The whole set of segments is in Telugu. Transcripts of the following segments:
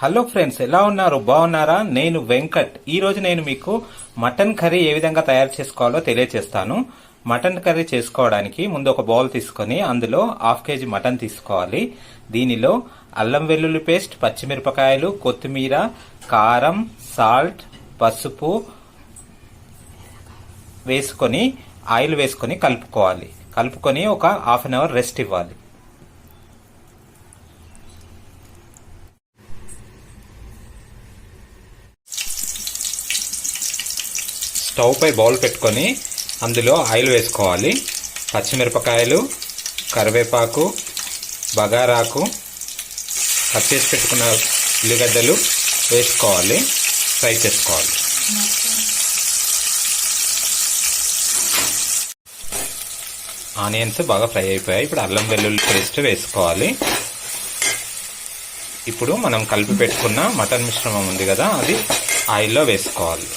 హలో ఫ్రెండ్స్ ఎలా ఉన్నారు? బాగున్నారా? నేను వెంకట్. ఈ రోజు నేను మీకు మటన్ కర్రీ ఏ విధంగా తయారు చేసుకోవాలో తెలియజేస్తాను మటన్ కర్రీ చేసుకోవడానికి ముందు ఒక బౌల్ తీసుకొని అందులో హాఫ్ కేజీ మటన్ తీసుకోవాలి. దీనిలో అల్లం వెల్లుల్లి పేస్ట్ పచ్చిమిరపకాయలు కొత్తిమీర కారం సాల్ట్ పసుపు వేసుకొని ఆయిల్ వేసుకొని కలుపుకోవాలి. కలుపుకొని ఒక హాఫ్ అన్ అవర్ రెస్ట్ ఇవ్వాలి. స్టవ్ పై బౌల్ పెట్టుకొని అందులో ఆయిల్ వేసుకోవాలి. పచ్చిమిరపకాయలు కరివేపాకు బగారాకు కట్ చేసి పెట్టుకున్న ఉల్లిగడ్డలు వేసుకోవాలి. ఫ్రై చేసుకోవాలి. ఆనియన్స్ బాగా ఫ్రై అయిపోయాయి. ఇప్పుడు అల్లం వెల్లుల్లి పేస్ట్ వేసుకోవాలి. ఇప్పుడు మనం కలిపి పెట్టుకున్న మటన్ మిశ్రమం ఉంది కదా అది ఆయిల్లో వేసుకోవాలి.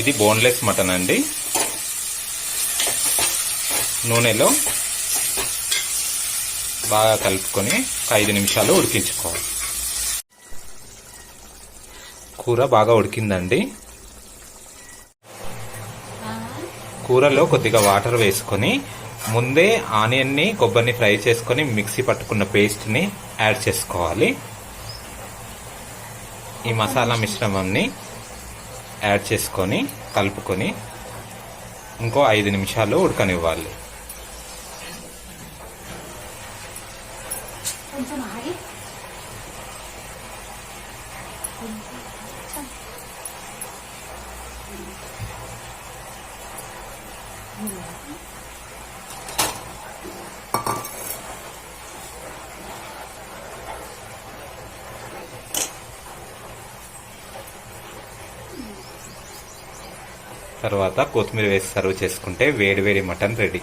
ఇది బోన్లెస్ మటన్ అండి. నూనెలో బాగా కలుపుకొని ఒక ఐదు నిమిషాలు ఉడికించుకోవాలి. కూర బాగా ఉడికిందండి. కూరలో కొద్దిగా వాటర్ వేసుకొని ముందే ఆనియన్ని కొబ్బరిని ఫ్రై చేసుకొని మిక్సీ పట్టుకున్న పేస్ట్ని యాడ్ చేసుకోవాలి. ఈ మసాలా మిశ్రమాన్ని యాడ్ చేసుకొని కలుపుకొని ఇంకో ఐదు నిమిషాలు ఉడకనివ్వాలి. తర్వాత కొత్తిమీర వేసి సర్వ్ చేసుకుంటే వేడి వేడి మటన్ రెడీ.